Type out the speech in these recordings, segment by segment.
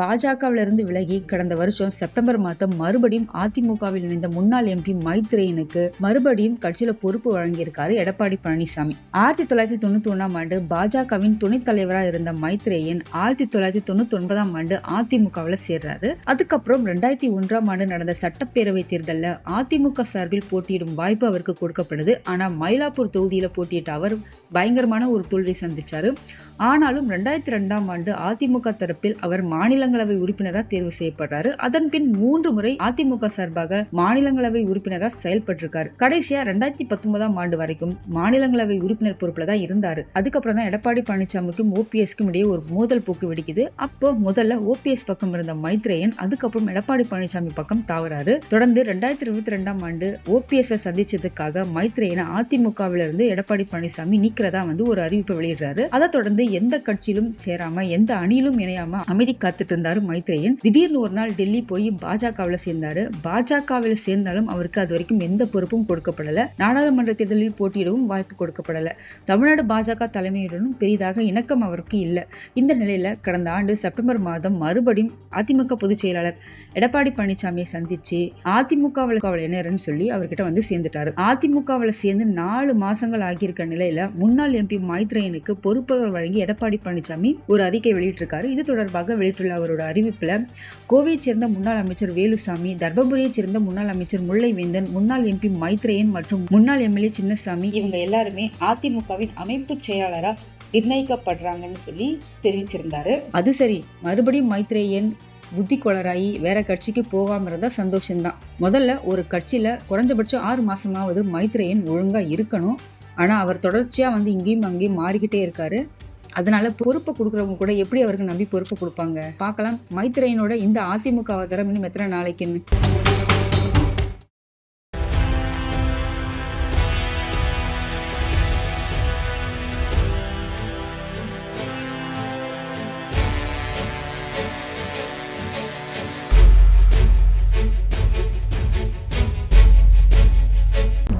பாஜகவிலிருந்து இருந்து விலகி கடந்த வருஷம் செப்டம்பர் மாதம் மறுபடியும் அதிமுகவில் இணைந்த முன்னாள் எம்பி மைத்ரேயனுக்கு மறுபடியும் கட்சியில பொறுப்பு வழங்கியிருக்காரு எடப்பாடி பழனிசாமி. ஆயிரத்தி தொள்ளாயிரத்தி தொண்ணூத்தி ஒன்னாம் ஆண்டு பாஜகவின் துணைத் தலைவராக இருந்த மைத்ரேயன் ஆயிரத்தி தொள்ளாயிரத்தி தொண்ணூத்தி ஒன்பதாம் ஆண்டு அதிமுகவில் சேர்றாரு. அதுக்கப்புறம் ரெண்டாயிரத்தி ஒன்றாம் ஆண்டு நடந்த சட்டப்பேரவை தேர்தலில் அதிமுக சார்பில் போட்டியிடும் வாய்ப்பு அவருக்கு கொடுக்கப்படுது. ஆனா மயிலாப்பூர் தொகுதியில போட்டியிட்ட அவர் பயங்கரமான ஒரு தோல்வி சந்திச்சாரு. ஆனாலும் ரெண்டாயிரத்தி ரெண்டாம் ஆண்டு அதிமுக தரப்பில் அவர் மாநிலங்களவை உறுப்பினராக தேர்வு செய்யப்படுறாரு. அதன் பின் மூன்று முறை அதிமுக சார்பாக மாநிலங்களவை உறுப்பினராக செயல்பட்டிருக்காரு. கடைசியா ரெண்டாயிரத்தி பத்தொன்பதாம் ஆண்டு வரைக்கும் மாநிலங்களவை உறுப்பினர் பொறுப்புல தான் இருந்தாரு. அதுக்கப்புறம் தான் எடப்பாடி பழனிசாமிக்கும் ஓபிஎஸ்க்கும் இடையே ஒரு மோதல் போக்கு வெடிக்குது. அப்போ முதல்ல ஓபிஎஸ் பக்கம் இருந்த மைத்ரேயன் அதுக்கப்புறம் எடப்பாடி பழனிசாமி பக்கம் தாவறாரு. தொடர்ந்து ரெண்டாயிரத்தி இருபத்தி ரெண்டாம் ஆண்டு ஓபிஎஸ் சந்திச்சதுக்காக மைத்ரேயனை அதிமுகவிலிருந்து எடப்பாடி பழனிசாமி நீக்கிறதா வந்து ஒரு அறிவிப்பை வெளியிடுறாரு. அதை தொடர்ந்து எந்த கட்சியிலும் சேராம எந்த அணியிலும் இணையாம அமைதி காத்துட்டு இருந்தாரு மைத்ரேயன். திடீர்னு ஒரு நாள் டெல்லி போய் பாஜகவில் சேர்ந்தாரு. பாஜகவில் சேர்ந்தாலும் அவருக்கு அது வரைக்கும் எந்த பொறுப்பும் கொடுக்கப்படல. நாடாளுமன்ற தேர்தலில் போட்டியிடவும் வாய்ப்பு கொடுக்கப்படல. தமிழ்நாடு பாஜக தலைமையுடனும் பெரிதாக இணக்கம் அவருக்கு இல்லை. இந்த நிலையில கடந்த ஆண்டு செப்டம்பர் மாதம் மறுபடியும் அதிமுக பொதுச் செயலாளர் எடப்பாடி பழனிசாமியை சந்திச்சு அதிமுகவில் இணையர்னு சொல்லி அவர்கிட்ட வந்து சேர்ந்துட்டாரு. அதிமுகவில் சேர்ந்து நாலு மாசங்கள் ஆகியிருக்க நிலையில முன்னாள் எம்பி மைத்ரேயனுக்கு பொறுப்புகள் வழங்கி எடப்பாடி பழனிசாமி ஒரு அறிக்கை வெளியிட்டிருக்காரு. இது தொடர்பாக வெளியிட்டுள்ள அவரோட அறிவிப்புல கோவையைச் சேர்ந்த முன்னாள் அமைச்சர் வேலுசாமி தர்மபுரியைச் சேர்ந்த முன்னாள் அமைச்சர் முல்லைவேந்தன் முன்னாள் எம்பி மைத்ரேயன் மற்றும் முன்னாள் எம்எல்ஏ சின்னசாமி இவங்க எல்லாருமே அதிமுகவின் அமைப்பு செயலாளரா நிர்ணயிக்கப்படுறாங்கன்னு சொல்லி தெரிவிச்சிருந்தாரு. அது சரி மறுபடியும் மைத்ரேயன் புத்தி கொளராயி வேற கட்சிக்கு போகாம இருந்தா சந்தோஷம்தான். முதல்ல ஒரு கட்சியில குறைஞ்சபட்சம் ஆறு மாசமாவது மைத்ரேயன் ஒழுங்கா இருக்கணும். ஆனா அவர் தொடர்ச்சியா வந்து இங்கேயும் அங்கேயும் மாறிக்கிட்டே இருக்காரு. அதனால பொறுப்பை கொடுக்குறவங்க கூட எப்படி அவருக்கு நம்பி பொறுப்பு கொடுப்பாங்க? பார்க்கலாம். மைத்திரையனோட இந்த அதிமுக அவதாரம் இன்னும் எத்தனை நாளைக்குன்னு.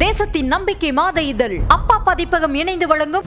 தேசத்தின் நம்பிக்கை மாத இதழ். அப்பா பதிப்பகம் இணைந்து வழங்கும்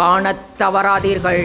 காணத் தவறாதீர்கள்.